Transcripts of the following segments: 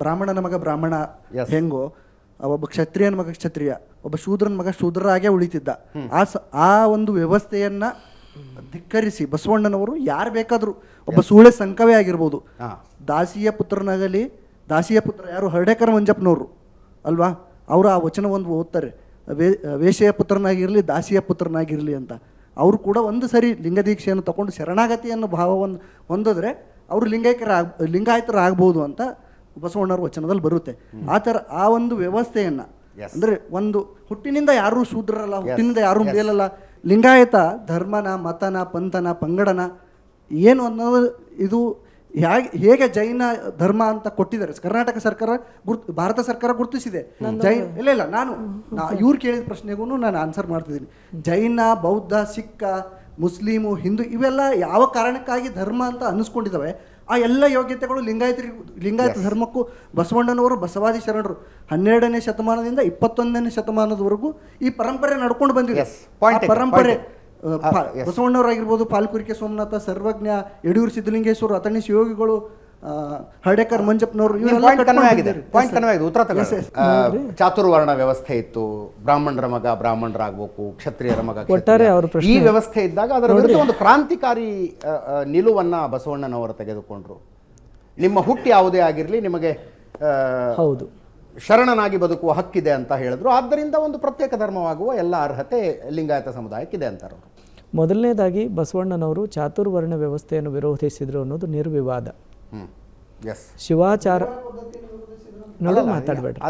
ಬ್ರಾಹ್ಮಣನ ಮಗ ಬ್ರಾಹ್ಮಣ ಹೆಂಗೋ ಒಬ್ಬ ಕ್ಷತ್ರಿಯನ ಮಗ ಕ್ಷತ್ರಿಯ ಒಬ್ಬ ಶೂದ್ರನ ಮಗ ಶೂದ್ರರಾಗೇ ಉಳಿತಿದ್ದ. ಆ ಸ ಆ ಒಂದು ವ್ಯವಸ್ಥೆಯನ್ನ ಧಿಕ್ಕರಿಸಿ ಬಸವಣ್ಣನವರು ಯಾರು ಬೇಕಾದರೂ ಒಬ್ಬ ಸೂಳೆ ಸಂಕವೇ ಆಗಿರ್ಬೋದು. ದಾಸಿಯ ಪುತ್ರನಾಗಲಿ ದಾಸಿಯ ಪುತ್ರ ಯಾರು ಹರ್ಡೇಕರ್ ಮಂಜಪ್ಪನವರು ಅಲ್ವಾ? ಅವರು ಆ ವಚನ ಒಂದು ಓದ್ತಾರೆ. ವೇ ವೇಷೆಯ ಪುತ್ರನಾಗಿರಲಿ ದಾಸಿಯ ಪುತ್ರನಾಗಿರಲಿ ಅಂತ. ಅವರು ಕೂಡ ಒಂದು ಸರಿ ಲಿಂಗದೀಕ್ಷೆಯನ್ನು ತಗೊಂಡು ಶರಣಾಗತಿಯನ್ನು ಭಾವವನ್ನು ಹೊಂದಿದ್ರೆ ಅವರು ಲಿಂಗೈಕರ ಲಿಂಗಾಯತರಾಗ್ಬೋದು ಅಂತ ಬಸವಣ್ಣವ್ರ ವಚನದಲ್ಲಿ ಬರುತ್ತೆ. ಆ ಥರ ಆ ಒಂದು ವ್ಯವಸ್ಥೆಯನ್ನು ಅಂದರೆ ಒಂದು ಹುಟ್ಟಿನಿಂದ ಯಾರೂ ಶೂದ್ರರಲ್ಲ ಹುಟ್ಟಿನಿಂದ ಯಾರೂ ಮೇಲಲ್ಲ. ಲಿಂಗಾಯತ ಧರ್ಮನ ಮತನ ಪಂಥನ ಪಂಗಡನ ಏನು ಅನ್ನೋದು ಇದು ಹೇಗೆ ಹೇಗೆ ಜೈನ ಧರ್ಮ ಅಂತ ಕೊಟ್ಟಿದ್ದಾರೆ. ಕರ್ನಾಟಕ ಸರ್ಕಾರ ಗುರ್ತು ಭಾರತ ಸರ್ಕಾರ ಗುರುತಿಸಿದೆ. ಜೈನ್ ಇಲ್ಲ ಇಲ್ಲ ನಾನು ಇವ್ರು ಕೇಳಿದ ಪ್ರಶ್ನೆಗೂ ನಾನು ಆನ್ಸರ್ ಮಾಡ್ತಿದ್ದೀನಿ. ಜೈನ ಬೌದ್ಧ ಸಿಕ್ಕ ಮುಸ್ಲಿಮು ಹಿಂದೂ ಇವೆಲ್ಲ ಯಾವ ಕಾರಣಕ್ಕಾಗಿ ಧರ್ಮ ಅಂತ ಅನ್ನಿಸ್ಕೊಂಡಿದ್ದಾವೆ ಆ ಎಲ್ಲ ಯೋಗ್ಯತೆಗಳು ಲಿಂಗಾಯತ ಲಿಂಗಾಯತ ಧರ್ಮಕ್ಕೂ ಬಸವಣ್ಣನವರು ಬಸವಾದಿ ಶರಣರು ಹನ್ನೆರಡನೇ ಶತಮಾನದಿಂದ ಇಪ್ಪತ್ತೊಂದನೇ ಶತಮಾನದವರೆಗೂ ಈ ಪರಂಪರೆ ನಡ್ಕೊಂಡು ಬಂದಿದೆ. ಪರಂಪರೆ ಬಸವಣ್ಣವರಾಗಿರ್ಬೋದು ಪಾಲ್ಕುರಿಕೆ ಸೋಮನಾಥ ಸರ್ವಜ್ಞ ಯಡಿಯೂರು ಸಿದ್ದಲಿಂಗೇಶ್ವರು ಅತಣಿ ಶಿವಯೋಗಿಗಳು ಹರ್ಡೇಕರ್ ಮಂಜಪ್ಪನವರು ಇವರೆಲ್ಲ ಪಾಯಿಂಟ್ ಕಟ್ಕೊಂಡು ಆಗಿದೆ. ಪಾಯಿಂಟ್ Yes, ಆಗಿದೆ. ಉತ್ತರ ತಗೊಳ್ಳಿ. ಚಾತುರ್ವರ್ಣ ವ್ಯವಸ್ಥೆ ಇತ್ತು. ಬ್ರಾಹ್ಮಣರ ಮಗ ಬ್ರಾಹ್ಮಣರಾಗಬೇಕು ಕ್ಷತ್ರಿಯರ ಮಗ ಕ್ಷತ್ರಿಯ. ಒಟ್ಟಾರೆ ಅವ್ರ ಈ ವ್ಯವಸ್ಥೆ ಇದ್ದಾಗ ಅದರ ವಿರುದ್ಧ ಒಂದು ಕ್ರಾಂತಿಕಾರಿ ನಿಲುವನ್ನ ಬಸವಣ್ಣನವರು ತೆಗೆದುಕೊಂಡ್ರು. ನಿಮ್ಮ ಹುಟ್ಟು ಯಾವುದೇ ಆಗಿರಲಿ ನಿಮಗೆ ಹೌದು. ಶರಣನಾಗಿ ಬದುಕುವ ಹಕ್ಕಿದೆ ಅಂತ ಹೇಳಿದ್ರು. ಆದ್ದರಿಂದ ಒಂದು ಪ್ರತ್ಯೇಕ ಧರ್ಮವಾಗುವ ಎಲ್ಲ ಅರ್ಹತೆ ಲಿಂಗಾಯತ ಸಮುದಾಯಕ್ಕಿದೆ ಅಂತಾರೆ ಅವರು. ಮೊದಲನೇದಾಗಿ ಬಸವಣ್ಣನವರು ಚಾತುರ್ವರ್ಣ ವ್ಯವಸ್ಥೆಯನ್ನು ವಿರೋಧಿಸಿದರು ಅನ್ನೋದು ನಿರ್ವಿವಾದ. ಶಿವಾಚಾರ ನೋಡಿ ಮಾತಾಡಬೇಡ್ರಿ.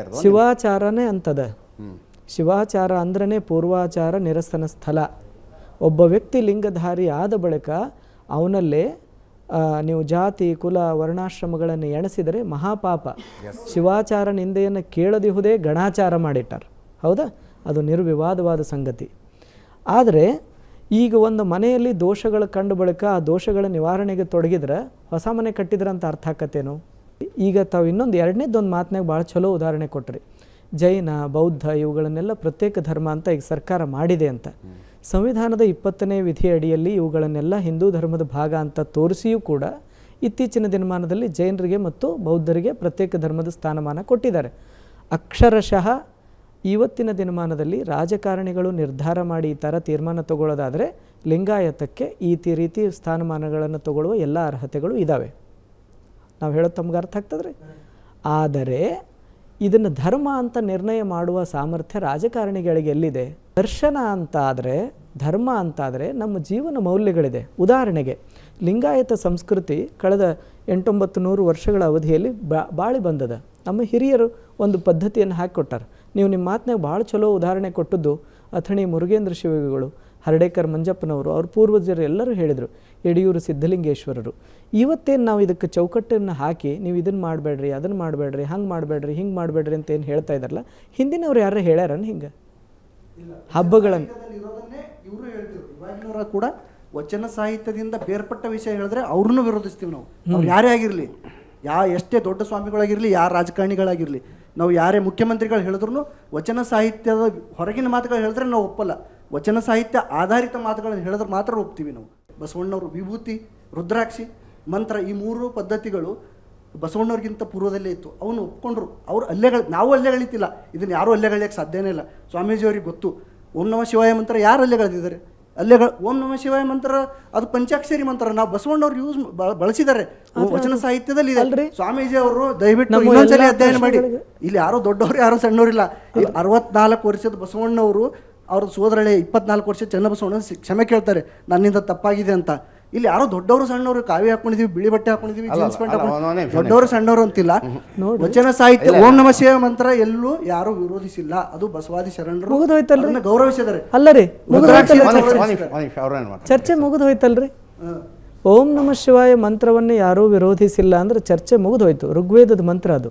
ಇರೋದು ಶಿವಾಚಾರನೇ ಅಂತದ. ಶಿವಾಚಾರ ಅಂದ್ರೇ ಪೂರ್ವಾಚಾರ ನಿರಸನ ಸ್ಥಳ. ಒಬ್ಬ ವ್ಯಕ್ತಿ ಲಿಂಗಧಾರಿ ಆದ ಬಳಿಕ ಅವನಲ್ಲೇ ನೀವು ಜಾತಿ ಕುಲ ವರ್ಣಾಶ್ರಮಗಳನ್ನು ಎಣಿಸಿದರೆ ಮಹಾಪಾಪ. ಶಿವಾಚಾರ ನಿಂದೆಯನ್ನು ಕೇಳದಿಹುದೇ ಗಣಾಚಾರ ಮಾಡಿಟ್ಟಾರ. ಹೌದಾ? ಅದು ನಿರ್ವಿವಾದವಾದ ಸಂಗತಿ. ಆದರೆ ಈಗ ಒಂದು ಮನೆಯಲ್ಲಿ ದೋಷಗಳು ಕಂಡು ಬಳಿಕ ಆ ದೋಷಗಳ ನಿವಾರಣೆಗೆ ತೊಡಗಿದ್ರೆ ಹೊಸ ಮನೆ ಕಟ್ಟಿದ್ರೆ ಅಂತ ಅರ್ಥ ಆಕತ್ತೇನು? ಈಗ ತಾವು ಇನ್ನೊಂದು ಎರಡನೇದೊಂದು ಮಾತನಾಗ ಭಾಳ ಚಲೋ ಉದಾಹರಣೆ ಕೊಟ್ರಿ. ಜೈನ, ಬೌದ್ಧ ಇವುಗಳನ್ನೆಲ್ಲ ಪ್ರತ್ಯೇಕ ಧರ್ಮ ಅಂತ ಈಗ ಸರ್ಕಾರ ಮಾಡಿದೆ ಅಂತ. ಸಂವಿಧಾನದ ಇಪ್ಪತ್ತನೇ ವಿಧಿ ಅಡಿಯಲ್ಲಿ ಇವುಗಳನ್ನೆಲ್ಲ ಹಿಂದೂ ಧರ್ಮದ ಭಾಗ ಅಂತ ತೋರಿಸಿಯೂ ಕೂಡ ಇತ್ತೀಚಿನ ದಿನಮಾನದಲ್ಲಿ ಜೈನರಿಗೆ ಮತ್ತು ಬೌದ್ಧರಿಗೆ ಪ್ರತ್ಯೇಕ ಧರ್ಮದ ಸ್ಥಾನಮಾನ ಕೊಟ್ಟಿದ್ದಾರೆ. ಅಕ್ಷರಶಃ ಇವತ್ತಿನ ದಿನಮಾನದಲ್ಲಿ ರಾಜಕಾರಣಿಗಳು ನಿರ್ಧಾರ ಮಾಡಿ ಈ ಥರ ತೀರ್ಮಾನ ತಗೊಳ್ಳೋದಾದರೆ ಲಿಂಗಾಯತಕ್ಕೆ ಈ ರೀತಿ ಸ್ಥಾನಮಾನಗಳನ್ನು ತಗೊಳ್ಳುವ ಎಲ್ಲ ಅರ್ಹತೆಗಳು ಇದ್ದಾವೆ ನಾವು ಹೇಳೋದು ತಮ್ಗೆ ಅರ್ಥ ಆಗ್ತದ್ರಿ? ಆದರೆ ಇದನ್ನು ಧರ್ಮ ಅಂತ ನಿರ್ಣಯ ಮಾಡುವ ಸಾಮರ್ಥ್ಯ ರಾಜಕಾರಣಿಗಳಿಗೆ ಎಲ್ಲಿದೆ? ದರ್ಶನ ಅಂತ ಆದರೆ ಧರ್ಮ ಅಂತಾದರೆ ನಮ್ಮ ಜೀವನ ಮೌಲ್ಯಗಳಿದೆ. ಉದಾಹರಣೆಗೆ, ಲಿಂಗಾಯತ ಸಂಸ್ಕೃತಿ ಕಳೆದ ಎಂಟೊಂಬತ್ತು ನೂರು ವರ್ಷಗಳ ಅವಧಿಯಲ್ಲಿ ಬಾಳಿ ಬಂದದ. ನಮ್ಮ ಹಿರಿಯರು ಒಂದು ಪದ್ಧತಿಯನ್ನು ಹಾಕಿಕೊಟ್ಟಾರೆ. ನೀವು ನಿಮ್ಮ ಮಾತಿನಾಗ ಭಾಳ ಚಲೋ ಉದಾಹರಣೆ ಕೊಟ್ಟದ್ದು ಅಥಣಿ ಮುರುಗೇಂದ್ರ ಶಿವಗಳು ಹರಡೇಕರ್ ಮಂಜಪ್ಪನವರು ಅವ್ರ ಪೂರ್ವಜರು ಎಲ್ಲರೂ ಹೇಳಿದರು ಯಡಿಯೂರು ಸಿದ್ಧಲಿಂಗೇಶ್ವರರು. ಇವತ್ತೇನು ನಾವು ಇದಕ್ಕೆ ಚೌಕಟ್ಟನ್ನು ಹಾಕಿ ನೀವು ಇದನ್ನು ಮಾಡಬೇಡ್ರಿ ಅದನ್ನು ಮಾಡಬೇಡ್ರಿ ಹಂಗೆ ಮಾಡಬೇಡ್ರಿ ಹಿಂಗೆ ಮಾಡಬೇಡ್ರಿ ಅಂತ ಏನು ಹೇಳ್ತಾ ಇದ್ದಾರಲ್ಲ ಹಿಂದಿನವ್ರು ಯಾರು ಹೇಳ್ಯಾರನ್ ಹಿಂಗೆ? ಹಬ್ಬಗಳನ್ನು ಇವರು ಕೂಡ ವಚನ ಸಾಹಿತ್ಯದಿಂದ ಬೇರ್ಪಟ್ಟ ವಿಷಯ ಹೇಳಿದ್ರೆ ಅವ್ರನ್ನೂ ವಿರೋಧಿಸ್ತೀವಿ ನಾವು. ಯಾರೇ ಆಗಿರಲಿ ಯಾ ಎಷ್ಟೇ ದೊಡ್ಡ ಸ್ವಾಮಿಗಳಾಗಿರಲಿ ಯಾರ ರಾಜಕಾರಣಿಗಳಾಗಿರಲಿ ನಾವು ಯಾರೇ ಮುಖ್ಯಮಂತ್ರಿಗಳು ಹೇಳಿದ್ರು ವಚನ ಸಾಹಿತ್ಯದ ಹೊರಗಿನ ಮಾತುಗಳು ಹೇಳಿದ್ರೆ ನಾವು ಒಪ್ಪಲ್ಲ. ವಚನ ಸಾಹಿತ್ಯ ಆಧಾರಿತ ಮಾತುಗಳನ್ನು ಹೇಳಿದ್ರೆ ಮಾತ್ರ ಒಪ್ತೀವಿ ನಾವು. ಬಸವಣ್ಣವರು ವಿಭೂತಿ, ರುದ್ರಾಕ್ಷಿ, ಮಂತ್ರ ಈ ಮೂರು ಪದ್ಧತಿಗಳು ಬಸವಣ್ಣವ್ರಿಗಿಂತ ಪೂರ್ವದಲ್ಲೇ ಇತ್ತು. ಅವನು ಒಪ್ಕೊಂಡ್ರು. ಅವ್ರು ಅಲ್ಲೆಗಳು ನಾವು ಅಲ್ಲೆಗಳಿತಿಲ್ಲ ಇದನ್ನು ಯಾರೂ ಅಲ್ಲೆಗಳಿಯಕ್ಕೆ ಸಾಧ್ಯನೇ ಇಲ್ಲ. ಸ್ವಾಮೀಜಿಯವ್ರಿಗೆ ಗೊತ್ತು. ಓಂ ನಮ ಶಿವಾಯ ಮಂತ್ರ ಯಾರು ಅಲ್ಲೆಗಳಿದ್ದಾರೆ ಅಲ್ಲೆಗಳು ಓಂ ನಮ ಶಿವಾಯ ಮಂತ್ರ ಅದು ಪಂಚಾಕ್ಷರಿ ಮಂತ್ರ. ನಾವು ಬಸವಣ್ಣವ್ರು ಯೂಸ್ ಬಳಸಿದ್ದಾರೆ. ವಚನ ಸಾಹಿತ್ಯದಲ್ಲಿ ಇದೆ. ಸ್ವಾಮೀಜಿ ಅವರು ದಯವಿಟ್ಟು ಇನ್ನೊಂದ್ಸಲಿ ಅಧ್ಯಯನ ಮಾಡಿ. ಇಲ್ಲಿ ಯಾರೋ ದೊಡ್ಡವರು ಯಾರೋ ಸಣ್ಣವರಿಲ್ಲ. ಈ ಅರವತ್ನಾಲ್ಕು ವರ್ಷದ ಬಸವಣ್ಣವರು ಅವ್ರ ಸೋದರಳೆ ಇಪ್ಪತ್ನಾಲ್ಕು ವರ್ಷ ಚನ್ನಬಸವಣ್ಣ ಕ್ಷಮೆ ಕೇಳ್ತಾರೆ. ನನ್ನಿಂದ ತಪ್ಪಾಗಿದೆ ಅಂತ. ಇಲ್ಲಿ ಯಾರೋ ದೊಡ್ಡವರು ಸಣ್ಣವರು ಕಾವಿ ಹಾಕೊಂಡಿದೀವಿ ಬಿಳಿ ಬಟ್ಟೆ ಹಾಕೊಂಡಿದೀವಿ ಜೀನ್ಸ್ ಪ್ಯಾಂಟ್ ದೊಡ್ಡವರು ಸಣ್ಣವರು ಅಂತಿಲ್ಲ. ವಚನ ಸಾಹಿತ್ಯ ಓಂ ನಮ ಶಿವ ಮಂತ್ರ ಎಲ್ಲೂ ಯಾರು ವಿರೋಧಿಸಿಲ್ಲ. ಅದು ಬಸವಾದಿ ಶರಣರು ಗೌರವಿಸಿದ್ದಾರೆ. ಮುಗಿದೋಯ್ತಲ್ಲ ಅವ್ರೇನು ಮಾಡ್ತಾರೆ ಚರ್ಚೆ ಮುಗಿದು ಹೋಯ್ತಲ್ರಿ ಓಂ ನಮ ಶಿವಾಯ ಮಂತ್ರವನ್ನು ಯಾರೂ ವಿರೋಧಿಸಿಲ್ಲ ಅಂದ್ರೆ ಚರ್ಚೆ ಮುಗಿದು ಹೋಯ್ತು ಋಗ್ವೇದದ ಮಂತ್ರ ಅದು.